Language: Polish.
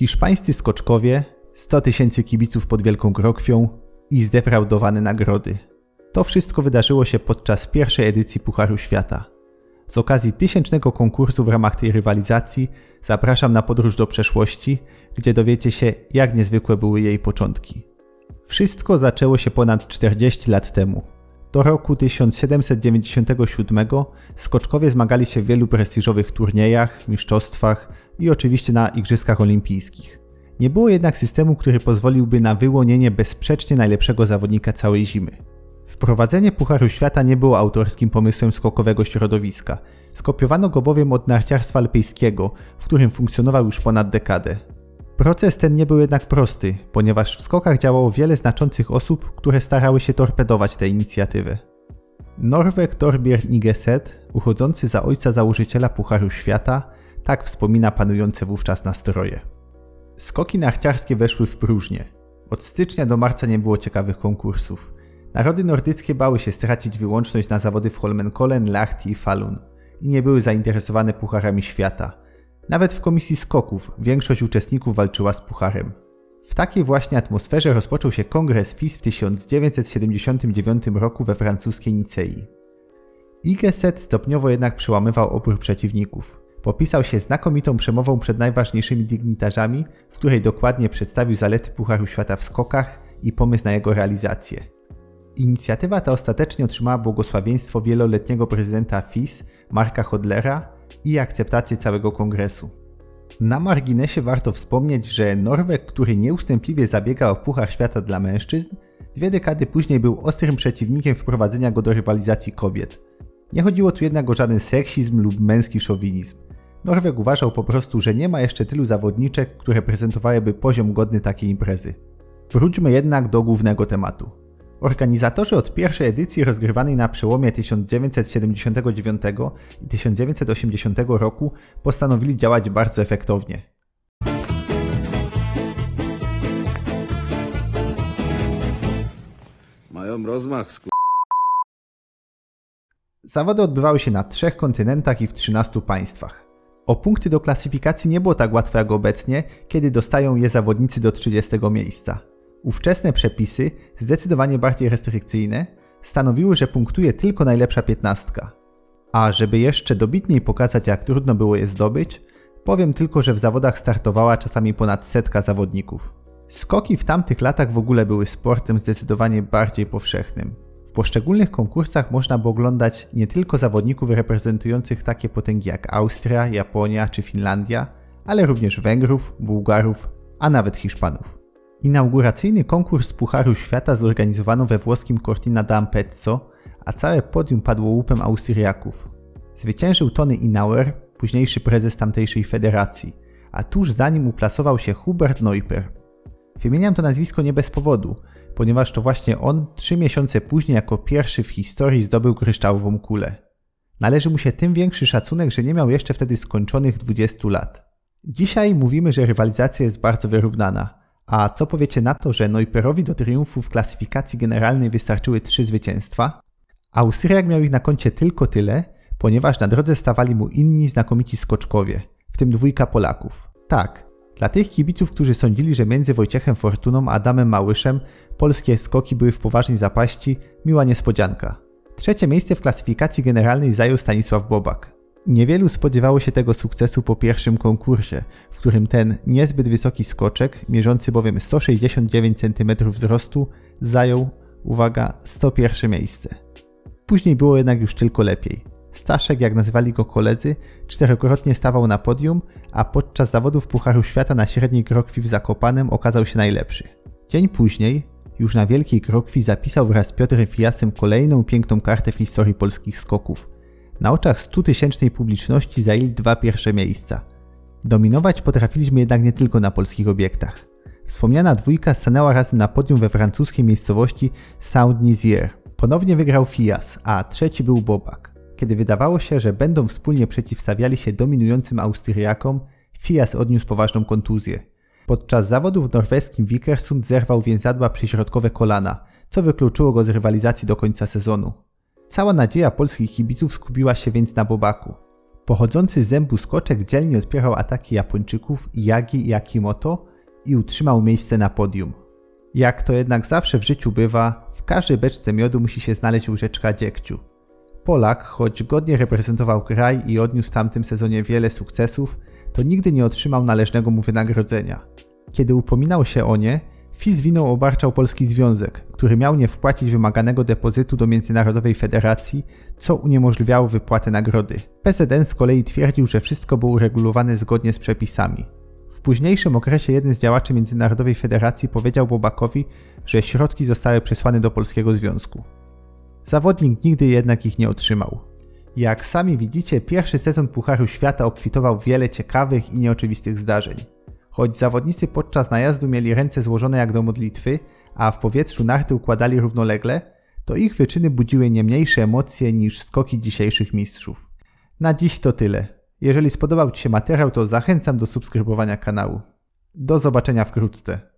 Hiszpańscy skoczkowie, 100 tysięcy kibiców pod Wielką Grokwią i zdefraudowane nagrody. To wszystko wydarzyło się podczas pierwszej edycji Pucharu Świata. Z okazji tysięcznego konkursu w ramach tej rywalizacji zapraszam na podróż do przeszłości, gdzie dowiecie się, jak niezwykłe były jej początki. Wszystko zaczęło się ponad 40 lat temu. Do roku 1797 skoczkowie zmagali się w wielu prestiżowych turniejach, mistrzostwach i oczywiście na Igrzyskach Olimpijskich. Nie było jednak systemu, który pozwoliłby na wyłonienie bezsprzecznie najlepszego zawodnika całej zimy. Wprowadzenie Pucharu Świata nie było autorskim pomysłem skokowego środowiska. Skopiowano go bowiem od narciarstwa alpejskiego, w którym funkcjonował już ponad dekadę. Proces ten nie był jednak prosty, ponieważ w skokach działało wiele znaczących osób, które starały się torpedować tę inicjatywę. Norweg Torbjörn Igeset, uchodzący za ojca założyciela Pucharu Świata, tak wspomina panujące wówczas nastroje. Skoki narciarskie weszły w próżnię. Od stycznia do marca nie było ciekawych konkursów. Narody nordyckie bały się stracić wyłączność na zawody w Holmenkollen, Lahti i Falun i nie były zainteresowane pucharami świata. Nawet w komisji skoków większość uczestników walczyła z pucharem. W takiej właśnie atmosferze rozpoczął się kongres FIS w 1979 roku we francuskiej Nicei. Igeset stopniowo jednak przełamywał opór przeciwników. Popisał się znakomitą przemową przed najważniejszymi dygnitarzami, w której dokładnie przedstawił zalety Pucharu Świata w skokach i pomysł na jego realizację. Inicjatywa ta ostatecznie otrzymała błogosławieństwo wieloletniego prezydenta FIS, Marka Hodlera i akceptację całego kongresu. Na marginesie warto wspomnieć, że Norweg, który nieustępliwie zabiega o Puchar Świata dla mężczyzn, dwie dekady później był ostrym przeciwnikiem wprowadzenia go do rywalizacji kobiet. Nie chodziło tu jednak o żaden seksizm lub męski szowinizm. Norweg uważał po prostu, że nie ma jeszcze tylu zawodniczek, które prezentowałyby poziom godny takiej imprezy. Wróćmy jednak do głównego tematu. Organizatorzy od pierwszej edycji rozgrywanej na przełomie 1979 i 1980 roku postanowili działać bardzo efektownie. Mają rozmach, sku... Zawody odbywały się na trzech kontynentach i w 13 państwach. O punkty do klasyfikacji nie było tak łatwo jak obecnie, kiedy dostają je zawodnicy do 30 miejsca. Ówczesne przepisy, zdecydowanie bardziej restrykcyjne, stanowiły, że punktuje tylko najlepsza piętnastka. A żeby jeszcze dobitniej pokazać, jak trudno było je zdobyć, powiem tylko, że w zawodach startowała czasami ponad setka zawodników. Skoki w tamtych latach w ogóle były sportem zdecydowanie bardziej powszechnym. W poszczególnych konkursach można było oglądać nie tylko zawodników reprezentujących takie potęgi jak Austria, Japonia czy Finlandia, ale również Węgrów, Bułgarów, a nawet Hiszpanów. Inauguracyjny konkurs Pucharu Świata zorganizowano we włoskim Cortina d'Ampezzo, a całe podium padło łupem Austriaków. Zwyciężył Tony Inauer, późniejszy prezes tamtejszej federacji, a tuż za nim uplasował się Hubert Neuper. Wymieniam to nazwisko nie bez powodu, ponieważ to właśnie on trzy miesiące później jako pierwszy w historii zdobył kryształową kulę. Należy mu się tym większy szacunek, że nie miał jeszcze wtedy skończonych 20 lat. Dzisiaj mówimy, że rywalizacja jest bardzo wyrównana – a co powiecie na to, że Neuperowi do triumfu w klasyfikacji generalnej wystarczyły trzy zwycięstwa? Austriak miał ich na koncie tylko tyle, ponieważ na drodze stawali mu inni znakomici skoczkowie, w tym dwójka Polaków. Tak, dla tych kibiców, którzy sądzili, że między Wojciechem Fortuną a Adamem Małyszem polskie skoki były w poważnej zapaści, miła niespodzianka. Trzecie miejsce w klasyfikacji generalnej zajął Stanisław Bobak. Niewielu spodziewało się tego sukcesu po pierwszym konkursie, w którym ten niezbyt wysoki skoczek, mierzący bowiem 169 cm wzrostu, zajął, uwaga, 101 miejsce. Później było jednak już tylko lepiej. Staszek, jak nazywali go koledzy, czterokrotnie stawał na podium, a podczas zawodów Pucharu Świata na średniej krokwi w Zakopanem okazał się najlepszy. Dzień później, już na wielkiej krokwi zapisał wraz z Piotrem Fijasem kolejną piękną kartę w historii polskich skoków – na oczach 100 tysięcznej publiczności zajęli dwa pierwsze miejsca. Dominować potrafiliśmy jednak nie tylko na polskich obiektach. Wspomniana dwójka stanęła razem na podium we francuskiej miejscowości Saint-Nizier. Ponownie wygrał Fias, a trzeci był Bobak. Kiedy wydawało się, że będą wspólnie przeciwstawiali się dominującym Austriakom, Fias odniósł poważną kontuzję. Podczas zawodów w norweskim Vikersund zerwał więzadła przyśrodkowe kolana, co wykluczyło go z rywalizacji do końca sezonu. Cała nadzieja polskich kibiców skupiła się więc na Bobaku. Pochodzący z zębu skoczek dzielnie odpierał ataki Japończyków Yagi i Akimoto i utrzymał miejsce na podium. Jak to jednak zawsze w życiu bywa, w każdej beczce miodu musi się znaleźć łyżeczka dziegciu. Polak, choć godnie reprezentował kraj i odniósł w tamtym sezonie wiele sukcesów, to nigdy nie otrzymał należnego mu wynagrodzenia. Kiedy upominał się o nie, FIS winą obarczał Polski Związek, który miał nie wpłacić wymaganego depozytu do Międzynarodowej Federacji, co uniemożliwiało wypłatę nagrody. PZN z kolei twierdził, że wszystko było uregulowane zgodnie z przepisami. W późniejszym okresie jeden z działaczy Międzynarodowej Federacji powiedział Bobakowi, że środki zostały przesłane do Polskiego Związku. Zawodnik nigdy jednak ich nie otrzymał. Jak sami widzicie, pierwszy sezon Pucharu Świata obfitował wiele ciekawych i nieoczywistych zdarzeń. Choć zawodnicy podczas najazdu mieli ręce złożone jak do modlitwy, a w powietrzu narty układali równolegle, to ich wyczyny budziły nie mniejsze emocje niż skoki dzisiejszych mistrzów. Na dziś to tyle. Jeżeli spodobał Ci się materiał, to zachęcam do subskrybowania kanału. Do zobaczenia wkrótce.